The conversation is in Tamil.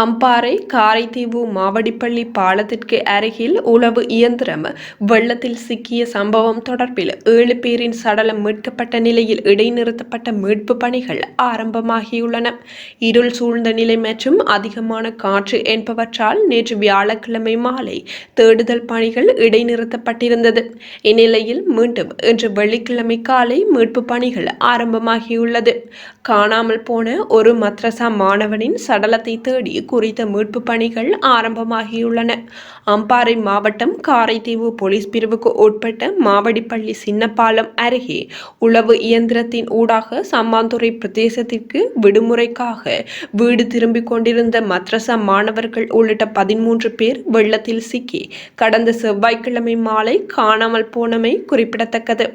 அம்பாறை காரைதீவு மாவடிப்பள்ளி பாலத்திற்கு அருகில் உளவு இயந்திரம். வெள்ளத்தில் சிக்கிய சம்பவம் தொடர்பில் ஏழு பேரின் சடலம் மீட்கப்பட்ட நிலையில் இடைநிறுத்தப்பட்ட மீட்பு பணிகள் ஆரம்பமாகியுள்ளன. இருள் சூழ்ந்த நிலை மற்றும் அதிகமான காற்று என்பவற்றால் நேற்று வியாழக்கிழமை மாலை தேடுதல் பணிகள் இடைநிறுத்தப்பட்டிருந்தது. இந்நிலையில் மீண்டும் இன்று வெள்ளிக்கிழமை காலை மீட்பு பணிகள் ஆரம்பமாகியுள்ளது. காணாமல் போன ஒரு மத்ரசா மாணவனின் சடலத்தை தேடி குறித்த மீட்பு பணிகள் ஆரம்பமாகியுள்ளன. அம்பாறை மாவட்டம் காரைதீவு போலீஸ் பிரிவுக்கு உட்பட்ட மாவடிப்பள்ளி சின்னப்பாலம் அருகே உளவு இயந்திரத்தின் ஊடாக சம்மாந்துறை பிரதேசத்திற்கு விடுமுறைக்காக வீடு திரும்பிக் கொண்டிருந்த மத்ரசா மாணவர்கள் உள்ளிட்ட பதிமூன்று பேர் வெள்ளத்தில் சிக்கி கடந்த செவ்வாய்க்கிழமை மாலை காணாமல் போனமை குறிப்பிடத்தக்கது.